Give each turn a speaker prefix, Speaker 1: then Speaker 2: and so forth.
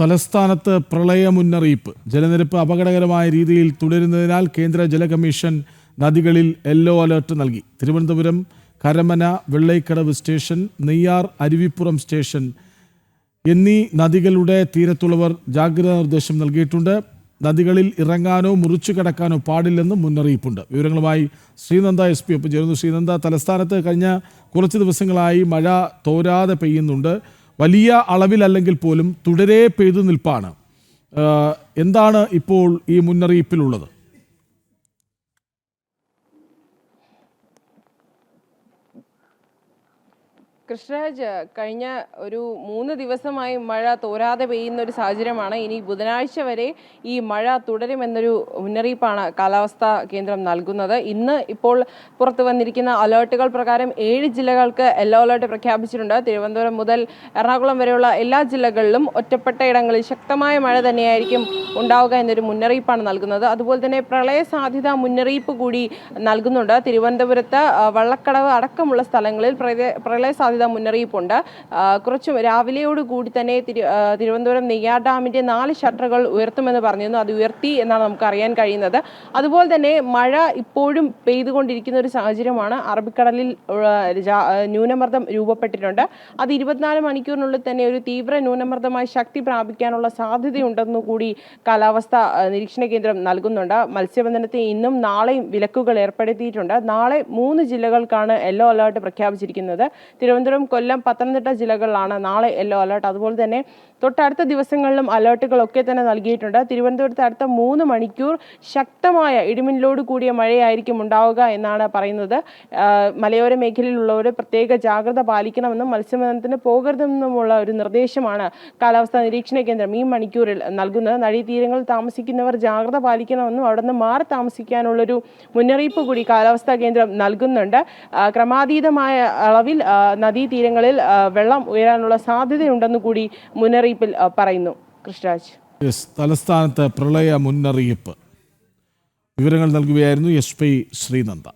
Speaker 1: തലസ്ഥാനത്ത് പ്രളയ മുന്നറിയിപ്പ്. ജലനിരപ്പ് അപകടകരമായ രീതിയിൽ തുടരുന്നതിനാൽ കേന്ദ്ര ജല കമ്മീഷൻ നദികളിൽ യെല്ലോ അലർട്ട് നൽകി. തിരുവനന്തപുരം കരമന വെള്ളൈക്കടവ് സ്റ്റേഷൻ നെയ്യാർ അരുവിപ്പുറം സ്റ്റേഷൻ എന്നീ നദികളുടെ തീരത്തുള്ളവർ ജാഗ്രതാ നിർദ്ദേശം നൽകിയിട്ടുണ്ട്. നദികളിൽ ഇറങ്ങാനോ മുറിച്ചു കടക്കാനോ പാടില്ലെന്നും മുന്നറിയിപ്പുണ്ട്. വിവരങ്ങളുമായി ശ്രീനന്ദ എസ് പി ഒപ്പം ചേരുന്നു. ശ്രീനന്ദ തലസ്ഥാനത്ത് കഴിഞ്ഞ കുറച്ച് ദിവസങ്ങളായി മഴ തോരാതെ പെയ്യുന്നുണ്ട്. വലിയ അളവിലല്ലെങ്കിൽ പോലും തുടരെ പെയ്തു നിൽപ്പാണ്. എന്താണ് ഇപ്പോൾ ഈ മുന്നറിയിപ്പിലുള്ളത്?
Speaker 2: കൃഷ്ണരാജ് കഴിഞ്ഞ ഒരു മൂന്ന് ദിവസമായി മഴ തോരാതെ പെയ്യുന്ന ഒരു സാഹചര്യമാണ്. ഇനി ബുധനാഴ്ച വരെ ഈ മഴ തുടരുമെന്നൊരു മുന്നറിയിപ്പാണ് കാലാവസ്ഥാ കേന്ദ്രം നൽകുന്നത്. ഇന്ന് ഇപ്പോൾ പുറത്തു വന്നിരിക്കുന്ന അലേർട്ടുകൾ പ്രകാരം ഏഴ് ജില്ലകൾക്ക് യെല്ലോ അലേർട്ട് പ്രഖ്യാപിച്ചിട്ടുണ്ട്. തിരുവനന്തപുരം മുതൽ എറണാകുളം വരെയുള്ള എല്ലാ ജില്ലകളിലും ഒറ്റപ്പെട്ട ഇടങ്ങളിൽ ശക്തമായ മഴ തന്നെയായിരിക്കും ഉണ്ടാവുക എന്നൊരു മുന്നറിയിപ്പാണ് നൽകുന്നത്. അതുപോലെ തന്നെ പ്രളയ സാധ്യത മുന്നറിയിപ്പ് കൂടി നൽകുന്നുണ്ട്. തിരുവനന്തപുരത്ത് വള്ളക്കടവ് അടക്കമുള്ള സ്ഥലങ്ങളിൽ പ്രളയ- പ്രളയ സാധ്യതാ മുന്നറിയിപ്പുണ്ട്. കുറച്ച് രാവിലെയോട് കൂടി തന്നെ തിരു തിരുവനന്തപുരം നെയ്യാർ ഡാമിന്റെ നാല് ഷട്ടറുകൾ ഉയർത്തുമെന്ന് പറഞ്ഞിരുന്നു. അത് ഉയർത്തി എന്നാണ് നമുക്ക് അറിയാൻ കഴിയുന്നത്. അതുപോലെ തന്നെ മഴ ഇപ്പോഴും പെയ്തുകൊണ്ടിരിക്കുന്ന ഒരു സാഹചര്യമാണ്. അറബിക്കടലിൽ ന്യൂനമർദ്ദം രൂപപ്പെട്ടിട്ടുണ്ട്. അത് ഇരുപത്തിനാല് മണിക്കൂറിനുള്ളിൽ തന്നെ ഒരു തീവ്ര ന്യൂനമർദ്ദമായി ശക്തി പ്രാപിക്കാനുള്ള സാധ്യതയുണ്ടെന്നു കൂടി കാലാവസ്ഥ നിരീക്ഷണ കേന്ദ്രം നൽകുന്നുണ്ട്. മത്സ്യബന്ധനത്തെ ഇന്നും നാളെയും വിലക്കുകൾ ഏർപ്പെടുത്തിയിട്ടുണ്ട്. നാളെ മൂന്ന് ജില്ലകൾക്കാണ് യെല്ലോ അലേർട്ട് പ്രഖ്യാപിച്ചിരിക്കുന്നത്. തിരുവനന്തപുരം കൊല്ലം പത്തനംതിട്ട ജില്ലകളിലാണ് നാളെ യെല്ലോ അലേർട്ട്. അതുപോലെ തന്നെ തൊട്ടടുത്ത ദിവസങ്ങളിലും അലേർട്ടുകളൊക്കെ തന്നെ നൽകിയിട്ടുണ്ട്. തിരുവനന്തപുരത്ത് അടുത്ത മൂന്ന് മണിക്കൂർ ശക്തമായ ഇടിമിന്നലോട് കൂടിയ മഴയായിരിക്കും ഉണ്ടാവുക എന്നാണ് പറയുന്നത്. മലയോര മേഖലയിലുള്ളവർ പ്രത്യേക ജാഗ്രത പാലിക്കണമെന്നും മത്സ്യബന്ധനത്തിന് പോകരുതെന്നുമുള്ള ഒരു നിർദ്ദേശമാണ് കാലാവസ്ഥാ നിരീക്ഷണ കേന്ദ്രം ഈ മണിക്കൂറിൽ നൽകുന്നത്. നദീതീരങ്ങളിൽ താമസിക്കുന്നവർ ജാഗ്രത പാലിക്കണമെന്നും അവിടെ നിന്ന് മാറി താമസിക്കാനുള്ളൊരു മുന്നറിയിപ്പ് കൂടി കാലാവസ്ഥാ കേന്ദ്രം നൽകുന്നുണ്ട്. ക്രമാതീതമായ അളവിൽ ആ, നദീതീരങ്ങളിൽ തീരങ്ങളിൽ വെള്ളം ഉയരാനുള്ള സാധ്യതയുണ്ടെന്ന് കൂടി മുന്നറിയിപ്പിൽ പറയുന്നു കൃഷ്ണരാജ്.
Speaker 1: തലസ്ഥാനത്ത് പ്രളയ മുന്നറിയിപ്പ്. വിവരങ്ങൾ നൽകുകയായിരുന്നു എസ് പി ശ്രീനന്ദ.